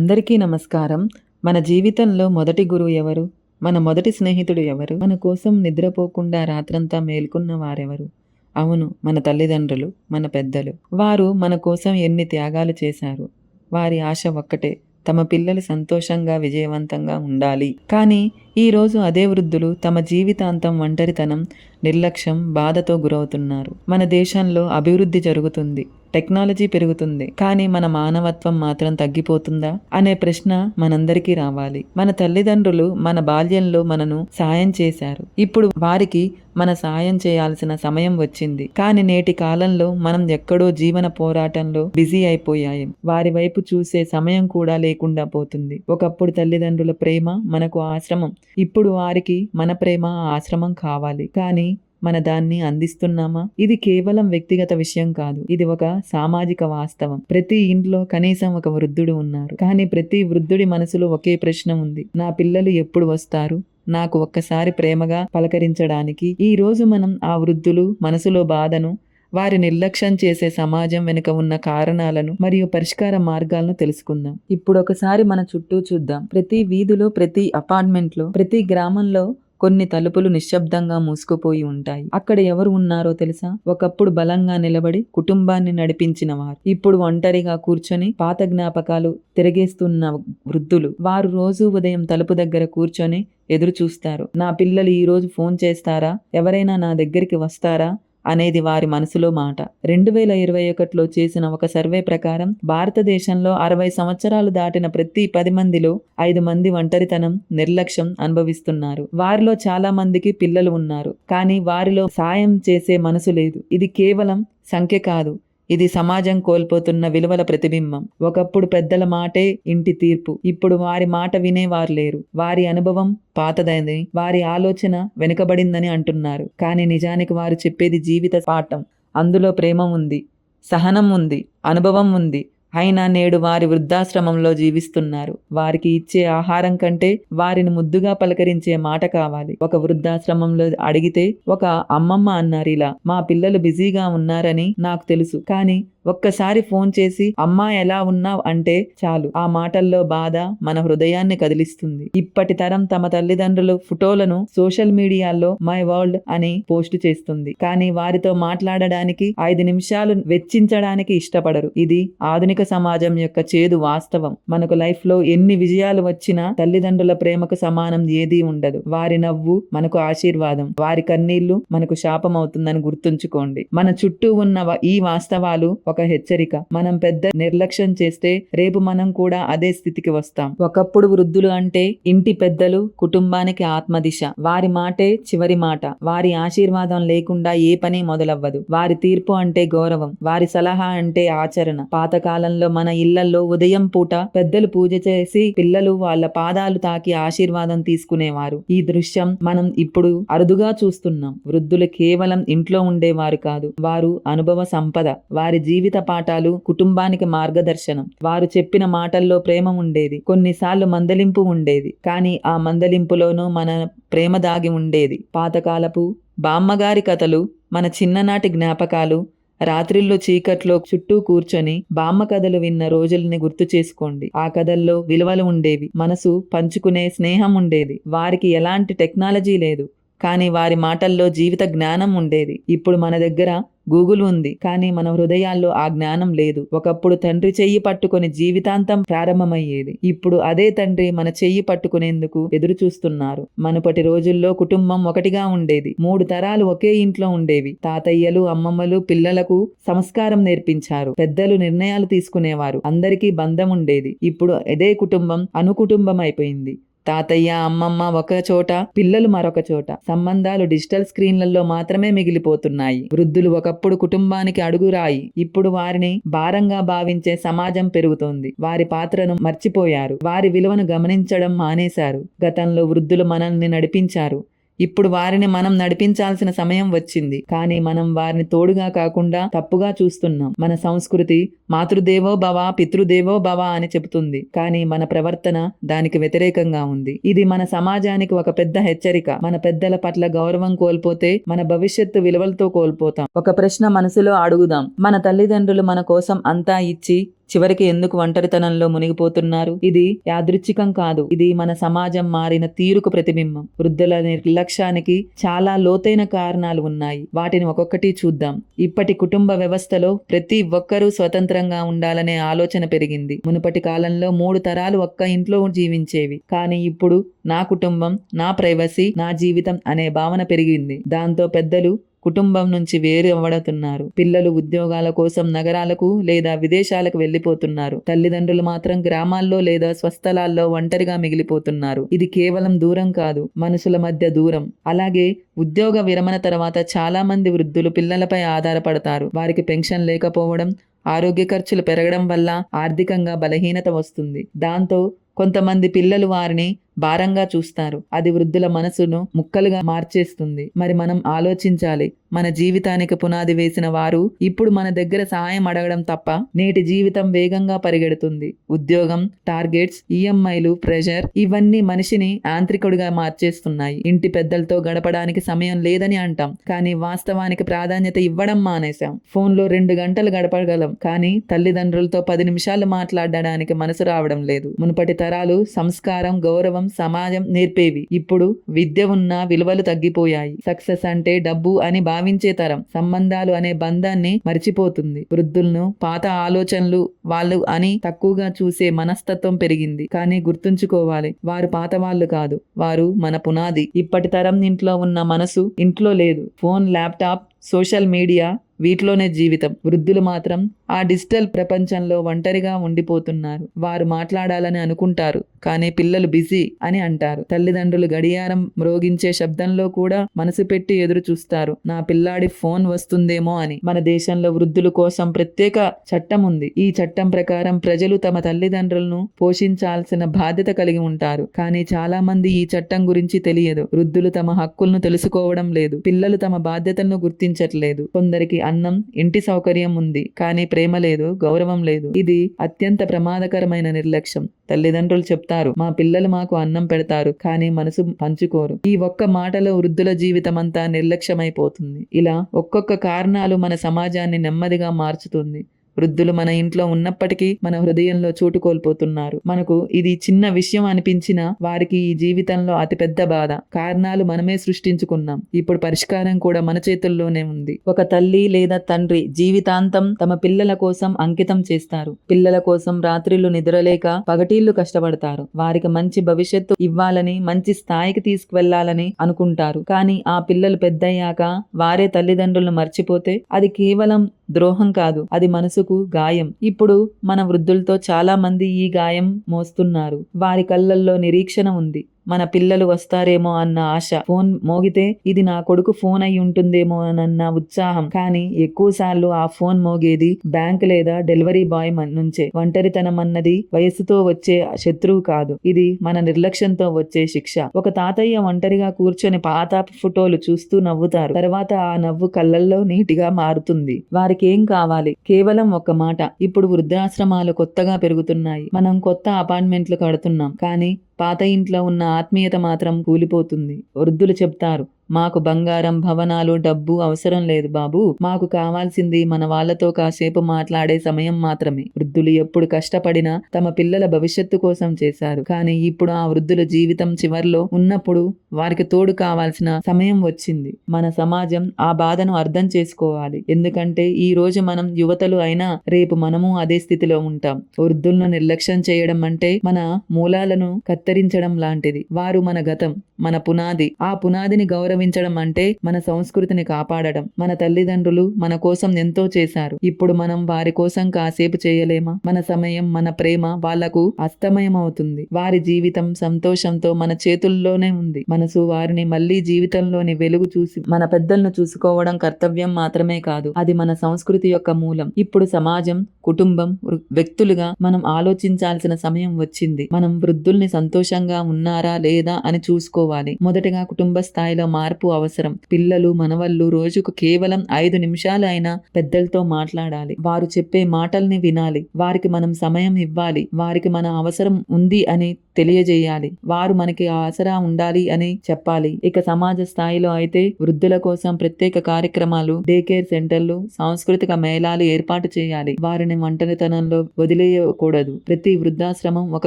అందరికీ నమస్కారం. మన జీవితంలో మొదటి గురువు ఎవరు? మన మొదటి స్నేహితుడు ఎవరు? మన కోసం నిద్రపోకుండా రాత్రంతా మేల్కొన్న వారెవరు? అవును మన తల్లిదండ్రులు మన పెద్దలు. వారు మన కోసం ఎన్ని త్యాగాలు చేశారు? వారి ఆశ ఒక్కటే తమ పిల్లలు సంతోషంగా విజయవంతంగా ఉండాలి. కానీ ఈరోజు అదే వృద్ధులు తమ జీవితాంతం ఒంటరితనం నిర్లక్ష్యం బాధతో గురవుతున్నారు. మన దేశంలో అభివృద్ధి జరుగుతుంది టెక్నాలజీ పెరుగుతుంది. కానీ మన మానవత్వం మాత్రం తగ్గిపోతుందా? అనే ప్రశ్న మనందరికీ రావాలి. మన తల్లిదండ్రులు మన బాల్యంలో మనను సాయం చేశారు. ఇప్పుడు వారికి మన సాయం చేయాల్సిన సమయం వచ్చింది. కానీ నేటి కాలంలో మనం ఎక్కడో జీవన పోరాటంలో బిజీ అయిపోయాయి. వారి వైపు చూసే సమయం కూడా లేకుండా పోతుంది. ఒకప్పుడు తల్లిదండ్రుల ప్రేమ మనకు ఆశ్రమం ఇప్పుడు వారికి మన ప్రేమ ఆశ్రమం కావాలి. కానీ మన దాన్ని అందిస్తున్నామా? ఇది కేవలం వ్యక్తిగత విషయం కాదు. ఇది ఒక సామాజిక వాస్తవం. ప్రతి ఇంట్లో కనీసం ఒక వృద్ధుడు ఉన్నారు. కానీ ప్రతి వృద్ధుడి మనసులో ఒకే ప్రశ్న ఉంది. నా పిల్లలు ఎప్పుడు వస్తారు? నాకు ఒక్కసారి ప్రేమగా పలకరించడానికి. ఈ రోజు మనం ఆ వృద్ధులు మనసులో బాధను వారి నిర్లక్ష్యం చేసే సమాజం వెనుక ఉన్న కారణాలను మరియు పరిష్కార మార్గాలను తెలుసుకుందాం. ఇప్పుడు ఒకసారి మన చుట్టూ చూద్దాం. ప్రతి వీధిలో ప్రతి అపార్ట్మెంట్లో ప్రతి గ్రామంలో కొన్ని తలుపులు నిశ్శబ్దంగా మూసుకుపోయి ఉంటాయి. అక్కడ ఎవరు ఉన్నారో తెలుసా? ఒకప్పుడు బలంగా నిలబడి కుటుంబాన్ని నడిపించిన వారు. ఇప్పుడు ఒంటరిగా కూర్చొని పాత జ్ఞాపకాలు తిరగేస్తున్న వృద్ధులు. వారు రోజు ఉదయం తలుపు దగ్గర కూర్చొని ఎదురు చూస్తారు నా పిల్లలు ఈ రోజు ఫోన్ చేస్తారా? ఎవరైనా నా దగ్గరికి వస్తారా? అనేది వారి మనసులో మాట. రెండు వేల ఇరవై ఒకటిలో చేసిన ఒక సర్వే ప్రకారం భారతదేశంలో అరవై సంవత్సరాలు దాటిన ప్రతి పది మందిలో ఐదు మంది ఒంటరితనం నిర్లక్ష్యం అనుభవిస్తున్నారు. వారిలో చాలా మందికి పిల్లలు ఉన్నారు. కానీ వారిలో సాయం చేసే మనసు లేదు. ఇది కేవలం సంఖ్య కాదు. ఇది సమాజం కోల్పోతున్న విలువల ప్రతిబింబం. ఒకప్పుడు పెద్దల మాటే ఇంటి తీర్పు. ఇప్పుడు వారి మాట వినేవారు లేరు. వారి అనుభవం పాతదైంది వారి ఆలోచన వెనుకబడిందని అంటున్నారు. కానీ నిజానికి వారు చెప్పేది జీవిత పాఠం. అందులో ప్రేమ ఉంది సహనం ఉంది అనుభవం ఉంది అయినా నేడు వారి వృద్ధాశ్రమంలో జీవిస్తున్నారు. వారికి ఇచ్చే ఆహారం కంటే వారిని ముద్దుగా పలకరించే మాట కావాలి. ఒక వృద్ధాశ్రమంలో అడిగితే ఒక అమ్మమ్మ అన్నారు ఇలా మా పిల్లలు బిజీగా ఉన్నారని నాకు తెలుసు. కానీ ఒక్కసారి ఫోన్ చేసి అమ్మా ఎలా ఉన్నావు? అంటే చాలు. ఆ మాటల్లో బాధ మన హృదయాన్ని కదిలిస్తుంది. ఇప్పటి తరం తమ తల్లిదండ్రులు ఫోటోలను సోషల్ మీడియాలో మై వరల్డ్ అని పోస్ట్ చేస్తుంది. కానీ వారితో మాట్లాడడానికి ఐదు నిమిషాలు వెచ్చించడానికి ఇష్టపడరు. ఇది ఆధునిక సమాజం యొక్క చేదు వాస్తవం. మనకు లైఫ్లో ఎన్ని విజయాలు వచ్చినా తల్లిదండ్రుల ప్రేమకు సమానం ఏదీ ఉండదు. వారి నవ్వు మనకు ఆశీర్వాదం. వారి కన్నీళ్ళు మనకు శాపం అవుతుందని గుర్తుంచుకోండి. మన చుట్టూ ఉన్న ఈ వాస్తవాలు ఒక హెచ్చరిక. మనం పెద్ద నిర్లక్ష్యం చేస్తే రేపు మనం కూడా అదే స్థితికి వస్తాం. ఒకప్పుడు వృద్ధులు అంటే ఇంటి పెద్దలు కుటుంబానికి ఆత్మదిశ. వారి మాటే చివరి మాట. వారి ఆశీర్వాదం లేకుండా ఏ పని మొదలవ్వదు. వారి తీర్పు అంటే గౌరవం. వారి సలహా అంటే ఆచరణ. పాతకాలంలో మన ఇళ్ళలో ఉదయం పూట పెద్దలు పూజ చేసి పిల్లలు వాళ్ళ పాదాలు తాకి ఆశీర్వాదం తీసుకునేవారు. ఈ దృశ్యం మనం ఇప్పుడు అరుదుగా చూస్తున్నాం. వృద్ధులు కేవలం ఇంట్లో ఉండేవారు కాదు. వారు అనుభవ సంపద. వారి జీవితం జీవిత పాఠాలు కుటుంబానికి మార్గదర్శనం. వారు చెప్పిన మాటల్లో ప్రేమ ఉండేది కొన్నిసార్లు మందలింపు ఉండేది కానీ ఆ మందలింపులోనూ మన ప్రేమ దాగి ఉండేది. పాతకాలపు బామ్మగారి కథలు మన చిన్ననాటి జ్ఞాపకాలు రాత్రిళ్ళు చీకట్లో చుట్టూ కూర్చొని బామ్మ కథలు విన్న రోజుల్ని గుర్తు చేసుకోండి. ఆ కథల్లో విలువలు ఉండేవి మనసు పంచుకునే స్నేహం ఉండేది. వారికి ఎలాంటి టెక్నాలజీ లేదు. కానీ వారి మాటల్లో జీవిత జ్ఞానం ఉండేది. ఇప్పుడు మన దగ్గర గూగుల్ ఉంది. కానీ మన హృదయాల్లో ఆ జ్ఞానం లేదు. ఒకప్పుడు తండ్రి చెయ్యి పట్టుకొని జీవితాంతం ప్రారంభమయ్యేది. ఇప్పుడు అదే తండ్రి మన చెయ్యి పట్టుకునేందుకు ఎదురు చూస్తున్నారు మనపటి రోజుల్లో కుటుంబం ఒకటిగా ఉండేది. మూడు తరాలు ఒకే ఇంట్లో ఉండేవి. తాతయ్యలు అమ్మమ్మలు పిల్లలకు సంస్కారం నేర్పించారు. పెద్దలు నిర్ణయాలు తీసుకునేవారు. అందరికీ బంధం ఉండేది. ఇప్పుడు అదే కుటుంబం అనుకుటుంబం అయిపోయింది. తాతయ్య అమ్మమ్మ ఒక చోట పిల్లలు మరొక చోట. సంబంధాలు డిజిటల్ స్క్రీన్లలో మాత్రమే మిగిలిపోతున్నాయి. వృద్ధులు ఒకప్పుడు కుటుంబానికి అడుగురాయి. ఇప్పుడు వారిని భారంగా భావించే సమాజం పెరుగుతోంది. వారి పాత్రను మర్చిపోయారు. వారి విలువను గమనించడం మానేశారు. గతంలో వృద్ధులు మనల్ని నడిపించారు. ఇప్పుడు వారిని మనం నడిపించాల్సిన సమయం వచ్చింది. కానీ మనం వారిని తోడుగా కాకుండా తప్పుగా చూస్తున్నాం. మన సంస్కృతి మాతృదేవో భవ పితృదేవో భవ అని చెబుతుంది. కానీ మన ప్రవర్తన దానికి వ్యతిరేకంగా ఉంది. ఇది మన సమాజానికి ఒక పెద్ద హెచ్చరిక. మన పెద్దల పట్ల గౌరవం కోల్పోతే మన భవిష్యత్తు విలువలతో కోల్పోతాం. ఒక ప్రశ్న మనసులో అడుగుదాం. మన తల్లిదండ్రులు మన కోసం అంతా ఇచ్చి చివరికి ఎందుకు ఒంటరితనంలో మునిగిపోతున్నారు? ఇది యాదృచ్ఛికం కాదు. ఇది మన సమాజం మారిన తీరుకు ప్రతిబింబం. వృద్ధుల నిర్లక్ష్యానికి చాలా లోతైన కారణాలు ఉన్నాయి. వాటిని ఒక్కొక్కటి చూద్దాం. ఇప్పటి కుటుంబ వ్యవస్థలో ప్రతి ఒక్కరూ స్వతంత్రంగా ఉండాలనే ఆలోచన పెరిగింది. మునుపటి కాలంలో మూడు తరాలు ఒక్క ఇంట్లో జీవించేవి. కానీ ఇప్పుడు నా కుటుంబం నా ప్రైవసీ నా జీవితం అనే భావన పెరిగింది. దాంతో పెద్దలు కుటుంబం నుంచి వేరు అవ్వడుతున్నారు పిల్లలు ఉద్యోగాల కోసం నగరాలకు లేదా విదేశాలకు వెళ్ళిపోతున్నారు తల్లిదండ్రులు మాత్రం గ్రామాల్లో లేదా స్వస్థలాల్లో ఒంటరిగా మిగిలిపోతున్నారు. ఇది కేవలం దూరం కాదు మనుషుల మధ్య దూరం. అలాగే ఉద్యోగ విరమణ తర్వాత చాలా మంది వృద్ధులు పిల్లలపై ఆధారపడతారు. వారికి పెన్షన్ లేకపోవడం ఆరోగ్య ఖర్చులు పెరగడం వల్ల ఆర్థికంగా బలహీనత వస్తుంది. దాంతో కొంతమంది పిల్లలు వారిని భారంగా చూస్తారు. అది వృద్ధుల మనసును ముక్కలుగా మార్చేస్తుంది. మరి మనం ఆలోచించాలి మన జీవితానికి పునాది వేసిన వారు ఇప్పుడు మన దగ్గర సహాయం అడగడం తప్ప నేటి జీవితం వేగంగా పరిగెడుతుంది. ఉద్యోగం టార్గెట్స్ ఈఎంఐలు ప్రెషర్ ఇవన్నీ మనిషిని యాంత్రికుడిగా మార్చేస్తున్నాయి. ఇంటి పెద్దలతో గడపడానికి సమయం లేదని అంటాం. కానీ వాస్తవానికి ప్రాధాన్యత ఇవ్వడం మానేశాం. ఫోన్లో రెండు గంటలు గడపగలం. కానీ తల్లిదండ్రులతో పది నిమిషాలు మాట్లాడడానికి మనసు రావడం లేదు. మునుపటి తరాలు సంస్కారం గౌరవం సమాజం నేర్పేవి. ఇప్పుడు విద్య ఉన్న విలువలు తగ్గిపోయాయి. సక్సెస్ అంటే డబ్బు అని భావించే తరం. సంబంధాలు అనే బంధాన్ని మరిచిపోతుంది. వృద్ధులను పాత ఆలోచనలు వాళ్ళు అని తక్కువగా చూసే మనస్తత్వం పెరిగింది. కానీ గుర్తుంచుకోవాలి వారు పాత వాళ్ళు కాదు. వారు మన పునాది. ఇప్పటి తరం ఇంట్లో ఉన్న మనసు ఇంట్లో లేదు. ఫోన్ ల్యాప్టాప్ సోషల్ మీడియా వీటిలోనే జీవితం. వృద్ధులు మాత్రం ఆ డిజిటల్ ప్రపంచంలో ఒంటరిగా ఉండిపోతున్నారు. వారు మాట్లాడాలని అనుకుంటారు కానీ పిల్లలు బిజీ అని అంటారు. తల్లిదండ్రులు గడియారం మ్రోగించే శబ్దంలో కూడా మనసు పెట్టి ఎదురు చూస్తారు. నా పిల్లాడి ఫోన్ వస్తుందేమో అని. మన దేశంలో వృద్ధుల కోసం ప్రత్యేక చట్టం ఉంది. ఈ చట్టం ప్రకారం ప్రజలు తమ తల్లిదండ్రులను పోషించాల్సిన బాధ్యత కలిగి ఉంటారు. కానీ చాలా మంది ఈ చట్టం గురించి తెలియదు. వృద్ధులు తమ హక్కులను తెలుసుకోవడం లేదు. పిల్లలు తమ బాధ్యతలను గుర్తించట్లేదు కొందరికి అన్నం ఇంటి సౌకర్యం ఉంది కానీ ప్రేమ లేదు గౌరవం లేదు. ఇది అత్యంత ప్రమాదకరమైన నిర్లక్ష్యం. తల్లిదండ్రులు చెప్తారు మా పిల్లలు మాకు అన్నం పెడతారు కానీ మనసు పంచుకోరు. ఈ ఒక్క మాటలో వృద్ధుల జీవితం అంతా నిర్లక్ష్యమైపోతుంది. ఇలా ఒక్కొక్క కారణాలు మన సమాజాన్ని నెమ్మదిగా మార్చుతుంది. వృద్ధులు మన ఇంట్లో ఉన్నప్పటికీ మన హృదయంలో చోటు కోల్పోతున్నారు. మనకు ఇది చిన్న విషయం అనిపించినా వారికి ఈ జీవితంలో అతిపెద్ద బాధ. కారణాలు మనమే సృష్టించుకున్నాం. ఇప్పుడు పరిష్కారం కూడా మన చేతుల్లోనే ఉంది. ఒక తల్లి లేదా తండ్రి జీవితాంతం తమ పిల్లల కోసం అంకితం చేస్తారు. పిల్లల కోసం రాత్రిళ్ళు నిద్రలేక పగటీళ్ళు కష్టపడతారు. వారికి మంచి భవిష్యత్తు ఇవ్వాలని మంచి స్థాయికి తీసుకువెళ్ళాలని అనుకుంటారు. కానీ ఆ పిల్లలు పెద్దయ్యాక వారే తల్లిదండ్రులను మర్చిపోతే అది కేవలం ద్రోహం కాదు అది మనసుకు గాయం. ఇప్పుడు మన వృద్ధులతో చాలా మంది ఈ గాయం మోస్తున్నారు. వారి కళ్ళల్లో నిరీక్షణ ఉంది. మన పిల్లలు వస్తారేమో అన్న ఆశ. ఫోన్ మోగితే ఇది నా కొడుకు ఫోన్ అయి ఉంటుందేమో అన్న ఉత్సాహం. కానీ ఎక్కువ సార్లు ఆ ఫోన్ మోగేది బ్యాంక్ లేదా డెలివరీ బాయ్ నుంచే. ఒంటరితనం అన్నది వయసుతో వచ్చే శత్రువు కాదు. ఇది మన నిర్లక్ష్యంతో వచ్చే శిక్ష. ఒక తాతయ్య ఒంటరిగా కూర్చొని పాత ఫోటోలు చూస్తూ నవ్వుతారు. తర్వాత ఆ నవ్వు కళ్ళల్లో నీటిగా మారుతుంది. వారికి ఏం కావాలి? కేవలం ఒక మాట. ఇప్పుడు వృద్ధాశ్రమాలు కొత్తగా పెరుగుతున్నాయి. మనం కొత్త అపార్ట్మెంట్లు కడుతున్నాం. కానీ పాత ఇంట్లో ఉన్న ఆత్మీయత మాత్రం కూలిపోతుంది. వృద్ధులు చెప్తారు మాకు బంగారం భవనాలు డబ్బు అవసరం లేదు బాబు. మాకు కావాల్సింది మన వాళ్ళతో కాసేపు మాట్లాడే సమయం మాత్రమే. వృద్ధులు ఎప్పుడు కష్టపడినా తమ పిల్లల భవిష్యత్తు కోసం చేశారు. కానీ ఇప్పుడు ఆ వృద్ధుల జీవితం చివర్లో ఉన్నప్పుడు వారికి తోడు కావాల్సిన సమయం వచ్చింది. మన సమాజం ఆ బాధను అర్థం చేసుకోవాలి. ఎందుకంటే ఈ రోజు మనం యువతలు అయినా రేపు మనము అదే స్థితిలో ఉంటాం. వృద్ధులను నిర్లక్ష్యం చేయడం అంటే మన మూలాలను కత్తిరించడం లాంటిది. వారు మన గతం మన పునాది. ఆ పునాదిని గౌరవించడం అంటే మన సంస్కృతిని కాపాడడం మన తల్లిదండ్రులు మన కోసం ఎంతో చేశారు. ఇప్పుడు మనం వారి కోసం కాసేపు చేయలేమా? మన సమయం మన ప్రేమ వాళ్ళకు అస్తమయం అవుతుంది వారి జీవితం సంతోషంతో మన చేతుల్లోనే ఉంది. మనసు వారిని మళ్ళీ జీవితంలోని వెలుగు చూసి మన పెద్దలను చూసుకోవడం కర్తవ్యం మాత్రమే కాదు. అది మన సంస్కృతి యొక్క మూలం. ఇప్పుడు సమాజం కుటుంబం వ్యక్తులుగా మనం ఆలోచించాల్సిన సమయం వచ్చింది. మనం వృద్ధుల్ని సంతోషంగా ఉన్నారా లేదా అని చూసుకోవాలి. మొదటగా కుటుంబ స్థాయిలో మార్పు అవసరం. పిల్లలు మనవళ్ళు రోజుకు కేవలం ఐదు నిమిషాలు అయినా పెద్దలతో మాట్లాడాలి. వారు చెప్పే మాటల్ని వినాలి. వారికి మనం సమయం ఇవ్వాలి. వారికి మన అవసరం ఉంది అని తెలియజేయాలి. వారు మనకి ఆసరా ఉండాలి అని చెప్పాలి. ఇక సమాజ స్థాయిలో అయితే వృద్ధుల కోసం ప్రత్యేక కార్యక్రమాలు డే కేర్ సెంటర్లు సాంస్కృతిక మేళాలు ఏర్పాటు చేయాలి. వారిని ఒంటరితనంలో వదిలేయకూడదు. ప్రతి వృద్ధాశ్రమం ఒక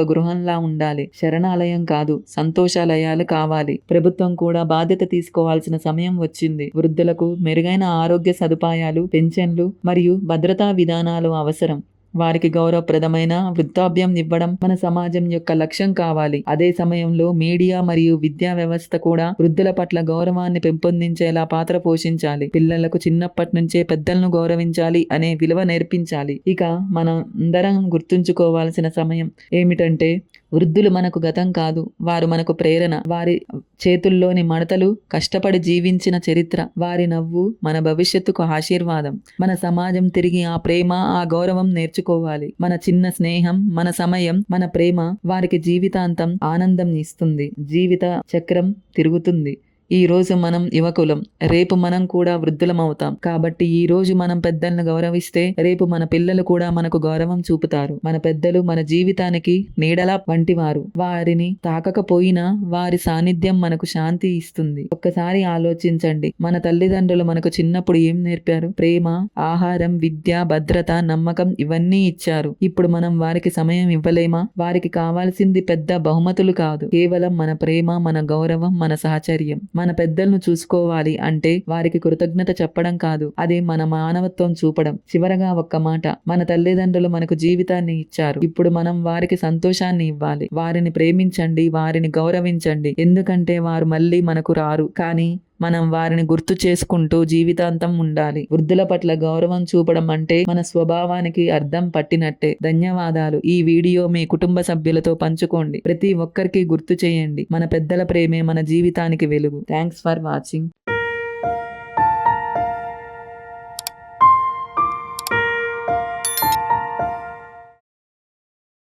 గృహంలా ఉండాలి. శరణాలయం కాదు సంతోషాలయాలు కావాలి. ప్రభుత్వం కూడా బాధ్యత తీసుకోవాల్సిన సమయం వచ్చింది. వృద్ధులకు మెరుగైన ఆరోగ్య సదుపాయాలు పెన్షన్లు మరియు భద్రతా విధానాలు అవసరం. వారికి గౌరవప్రదమైన వృద్ధాప్యం ఇవ్వడం మన సమాజం యొక్క లక్ష్యం కావాలి. అదే సమయంలో మీడియా మరియు విద్యా వ్యవస్థ కూడా వృద్ధుల పట్ల గౌరవాన్ని పెంపొందించేలా పాత్ర పోషించాలి. పిల్లలకు చిన్నప్పటి నుంచే పెద్దలను గౌరవించాలి అనే విలువ నేర్పించాలి. ఇక మనం అందరం గుర్తుంచుకోవాల్సిన సమయం ఏమిటంటే వృద్ధులు మనకు గతం కాదు. వారు మనకు ప్రేరణ. వారి చేతుల్లోని మడతలు కష్టపడి జీవించిన చరిత్ర వారి నవ్వు మన భవిష్యత్తుకు ఆశీర్వాదం. మన సమాజం తిరిగి ఆ ప్రేమ ఆ గౌరవం నేర్చుకోవాలి. మన చిన్న స్నేహం మన సమయం మన ప్రేమ వారికి జీవితాంతం ఆనందం ఇస్తుంది. జీవిత చక్రం తిరుగుతుంది. ఈ రోజు మనం యువకులం. రేపు మనం కూడా వృద్ధులం అవుతాం. కాబట్టి ఈ రోజు మనం పెద్దలను గౌరవిస్తే రేపు మన పిల్లలు కూడా మనకు గౌరవం చూపుతారు. మన పెద్దలు మన జీవితానికి నీడలా వంటివారు. వారిని తాకకపోయినా వారి సాన్నిధ్యం మనకు శాంతి ఇస్తుంది. ఒక్కసారి ఆలోచించండి. మన తల్లిదండ్రులు మనకు చిన్నప్పుడు ఏం నేర్పారు? ప్రేమ ఆహారం విద్య భద్రత నమ్మకం ఇవన్నీ ఇచ్చారు. ఇప్పుడు మనం వారికి సమయం ఇవ్వలేమా? వారికి కావాల్సింది పెద్ద బహుమతులు కాదు. కేవలం మన ప్రేమ మన గౌరవం మన సహచర్యం. మన పెద్దలను చూసుకోవాలి అంటే వారికి కృతజ్ఞత చెప్పడం కాదు. అది మన మానవత్వం చూపడం. చివరగా ఒక్క మాట. మన తల్లిదండ్రులు మనకు జీవితాన్ని ఇచ్చారు. ఇప్పుడు మనం వారికి సంతోషాన్ని ఇవ్వాలి. వారిని ప్రేమించండి. వారిని గౌరవించండి. ఎందుకంటే వారు మళ్ళీ మనకు రారు. కానీ మనం వారిని గుర్తు చేసుకుంటూ జీవితాంతం ఉండాలి. వృద్ధుల పట్ల గౌరవం చూపడం అంటే మన స్వభావానికి అర్థం పట్టినట్టే. ధన్యవాదాలు. ఈ వీడియో మీ కుటుంబ సభ్యులతో పంచుకోండి. ప్రతి ఒక్కరికి గుర్తు చేయండి. మన పెద్దల ప్రేమే మన జీవితానికి వెలుగు. Thanks for watching